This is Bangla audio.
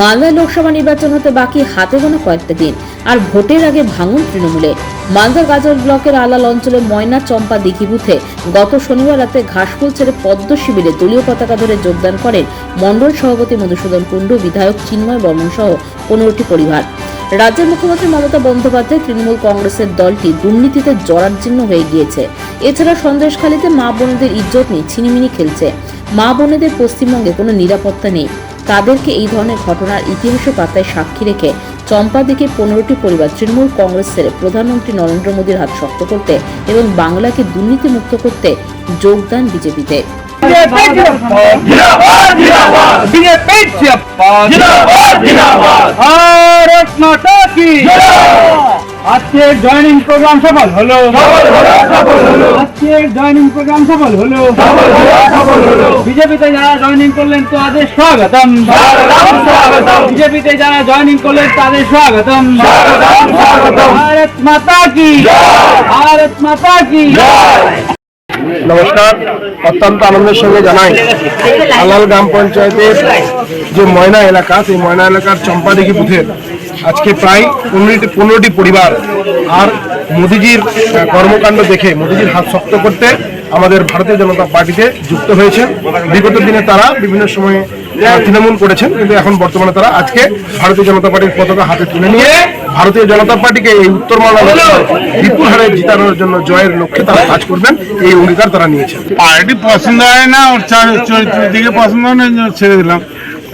মালদা লোকসভা নির্বাচন হতে বাকি হাতে গোনা কয়েকটা দিন। আর ভোটের আগে ভাঙন তৃণমূলে। মালদার গাজল ব্লকের আলাল অঞ্চলে ময়না চম্পা দিঘি বুথে গত শনিবার রাতে ঘাসফুল ছেড়ে পদ্ম শিবিরে দলীয় পতাকা ধরে যোগদান করেন মণ্ডল সভাপতি মধুসূদন কুণ্ডু, বিধায়ক চিন্ময় বর্মন সহ পনেরোটি পরিবার। রাজ্যের মুখ্যমন্ত্রী মমতা বন্দ্যোপাধ্যায় তৃণমূল কংগ্রেসের দলটি দুর্নীতিতে জরাজীর্ণ হয়ে গিয়েছে। এছাড়া সন্দেশখালীতে মা বোনেদের ইজ্জত নিয়ে ছিনিমিনি খেলছে। মা বোনেদের পশ্চিমবঙ্গে কোনো নিরাপত্তা নেই। তাদেরকে এই ধরনের ঘটনার ইতিহাসে পাতায় সাক্ষী রেখে চম্পাদিকে পনেরোটি পরিবার তৃণমূল কংগ্রেসের প্রধানমন্ত্রী নরেন্দ্র মোদীর হাত শক্ত করতে এবং বাংলাকে দুর্নীতিমুক্ত করতে যোগদান বিজেপিতে। ভারত মাতা আজকে জয়েনিং প্রোগ্রাম সফল হলো। আজকে জয়েনিং প্রোগ্রাম সফল হলো। বিজেপিতে যারা জয়েনিং করলেন তাদের স্বাগতম। বিজেপিতে যারা জয়েনিং করলেন তাদের স্বাগতম। ভারত মাতা কি? ভারত মাতা কি? নমস্কার অত্যন্ত আনন্দের সঙ্গে জানাই আলাল গ্রাম পঞ্চায়েতের যে ময়না এলাকা সেই ময়না এলাকার চম্পাদিঘি বুথের আজকে প্রায় পনেরোটি পনেরোটি পরিবার আর মোদিজির কর্মকাণ্ড দেখে মোদিজির হাত শক্ত করতে আমাদের ভারতীয় জনতা পার্টিতে যুক্ত হয়েছেন। বিগত দিনে তারা বিভিন্ন সময়ে তৃণমূল করেছেন কিন্তু এখন বর্তমানে তারা আজকে ভারতীয় জনতা পার্টির পতাকা হাতে তুলে নিয়ে ভারতীয় জনতা পার্টিকে এই উত্তর বিপুল হারে জিতানোর জন্য জয়ের লক্ষ্যে তারা কাজ করবেন এই অঙ্গীকার তারা নিয়েছেন। পার্টি পছন্দ হয় না ওর চরিত্রের দিকে পছন্দ হয় না ছেড়ে দিলাম।